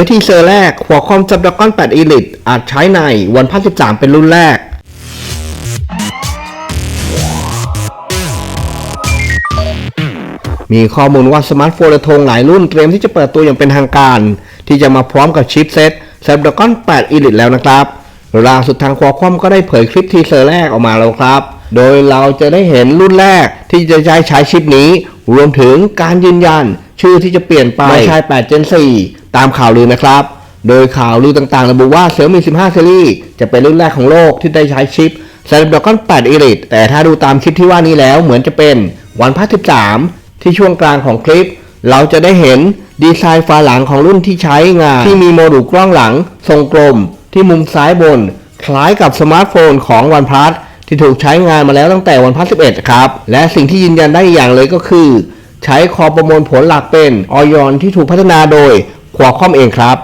ยทีเซอร์แรก หัวคอม Snapdragon 8 Elite อาจใช้ในวันพัน13 เป็นรุ่นแรก มีข้อมูลว่าสมาร์ทโฟนระทงหลายรุ่นเตรียมที่จะเปิดตัวอย่างเป็นทางการ ที่จะมาพร้อมกับชิปเซ็ต Snapdragon 8 Elite แล้วนะครับล่าสุดทางควอคอมก็ได้เผยคลิปทีเซอร์แรกออกมาแล้วครับ โดยเราจะได้เห็นรุ่นแรกที่จะใช้ใช้ชิปนี้ รวมถึงการยืนยัน ชื่อที่จะเปลี่ยนไปไม่ใช่8 Gen 4 ตามข่าวลือนะครับ โดยข่าวลือต่างๆ ระบุว่า Xiaomi 15 Series จะเป็นรุ่นแรกของโลกที่ได้ใช้ชิป Snapdragon 8 Elite แต่ถ้าดูตามคลิปที่ว่านี้แล้วเหมือนจะเป็นวันพั13 ที่ช่วงกลางของคลิป เราจะได้เห็นดีไซน์ฝาหลังของรุ่นที่ใช้งาน ที่มีโมดูลกล้องหลัง ทรงกลม ที่มุมซ้ายบน คล้ายกับสมาร์ทโฟนของวันพัทที่ถูกใช้งานมาแล้วตั้งแต่วันพัท11 ครับ และสิ่งที่ยืนยันได้อย่างเลยก็คือ ใช้คอประมวลผลหลักเป็นออยอนที่ถูกพัฒนาโดย ควอคอมเองครับ